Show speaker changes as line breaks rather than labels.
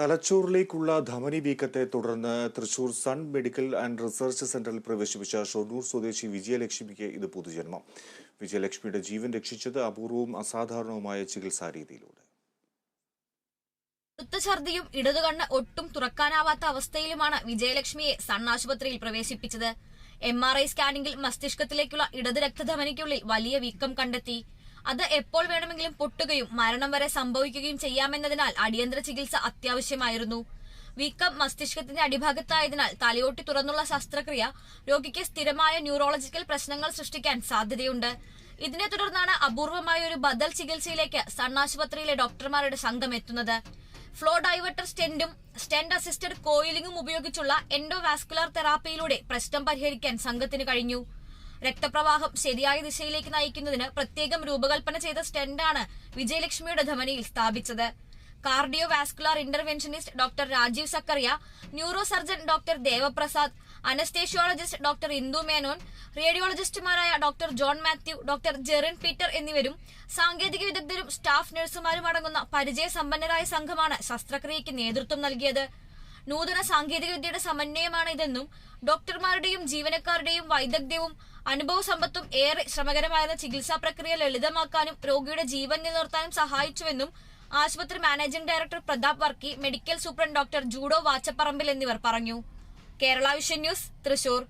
തലച്ചോറിലേക്കുള്ള ധമനി വീക്കത്തെ തുടർന്ന് Thrissur Sun medical and research സെന്ററിൽ പ്രവേശിപ്പിച്ച ഷൊർണൂർ സ്വദേശി വിജയലക്ഷ്മിക്ക് ഇത് പൊതുജന്മം. വിജയലക്ഷ്മിയുടെ ജീവൻ രക്ഷിച്ചത് അപൂർവവും അസാധാരണവുമായ ചികിത്സാ രീതിയിലൂടെ.
ഛർദിയും ഇടതുകണ്ണ് ഒട്ടും തുറക്കാനാവാത്ത അവസ്ഥയിലുമാണ് വിജയലക്ഷ്മിയെ സൺ ആശുപത്രിയിൽ പ്രവേശിപ്പിച്ചത്. എം ആർ ഐ സ്കാനിംഗിൽ മസ്തിഷ്കത്തിലേക്കുള്ള ഇടത് രക്തധമനിക്കുള്ളിൽ വലിയ വീക്കം കണ്ടെത്തി. അത് എപ്പോൾ വേണമെങ്കിലും പൊട്ടുകയും മരണം വരെ സംഭവിക്കുകയും ചെയ്യാമെന്നതിനാൽ അടിയന്തര ചികിത്സ അത്യാവശ്യമായിരുന്നു. വീക്കം മസ്തിഷ്കത്തിന്റെ അടിഭാഗത്തായതിനാൽ തലയോട്ടി തുറന്നുള്ള ശസ്ത്രക്രിയ രോഗിക്ക് സ്ഥിരമായ ന്യൂറോളജിക്കൽ പ്രശ്നങ്ങൾ സൃഷ്ടിക്കാൻ സാധ്യതയുണ്ട്. ഇതിനെ തുടർന്നാണ് അപൂർവമായ ഒരു ബദൽ ചികിത്സയിലേക്ക് സണ്ണാശുപത്രിയിലെ ഡോക്ടർമാരുടെ സംഘം എത്തുന്നത്. ഫ്ലോ ഡൈവർട്ടർ സ്റ്റെന്റും സ്റ്റെന്റ് അസിസ്റ്റഡ് കോയിലിംഗും ഉപയോഗിച്ചുള്ള എൻഡോവാസ്കുലർ തെറാപ്പിയിലൂടെ പ്രശ്നം പരിഹരിക്കാൻ സംഘത്തിന് കഴിഞ്ഞു. രക്തപ്രവാഹം ശരിയായ ദിശയിലേക്ക് നയിക്കുന്നതിന് പ്രത്യേകം രൂപകൽപ്പന ചെയ്ത സ്റ്റെന്റാണ് വിജയലക്ഷ്മിയുടെ ധമനിയിൽ സ്ഥാപിച്ചത്. Cardio vascular interventionist doctor Rajeev Zachariah neuro surgeon doctor Devaprasad anaesthesiologist doctor Indu Menon റേഡിയോളജിസ്റ്റുമാരായ doctor John Mathew doctor Jerin Peter എന്നിവരും സാങ്കേതിക വിദഗ്ധരും സ്റ്റാഫ് നഴ്സുമാരും അടങ്ങുന്ന പരിചയസമ്പന്നരായ സംഘമാണ് ശസ്ത്രക്രിയയ്ക്ക് നേതൃത്വം നൽകിയത്. നൂതന സാങ്കേതികവിദ്യയുടെ സമന്വയമാണ് ഇതെന്നും ഡോക്ടർമാരുടെയും ജീവനക്കാരുടെയും വൈദഗ്ധ്യവും അനുഭവ സമ്പത്തും ഏറെ ശ്രമകരമായിരുന്ന ചികിത്സാ പ്രക്രിയ ലളിതമാക്കാനും രോഗിയുടെ ജീവൻ നിലനിർത്താനും സഹായിച്ചുവെന്നും ആശുപത്രി managing director Prathap Varkey medical superintendent doctor Judo Vachaparambil എന്നിവർ പറഞ്ഞു. Kerala Vision News Thrissur.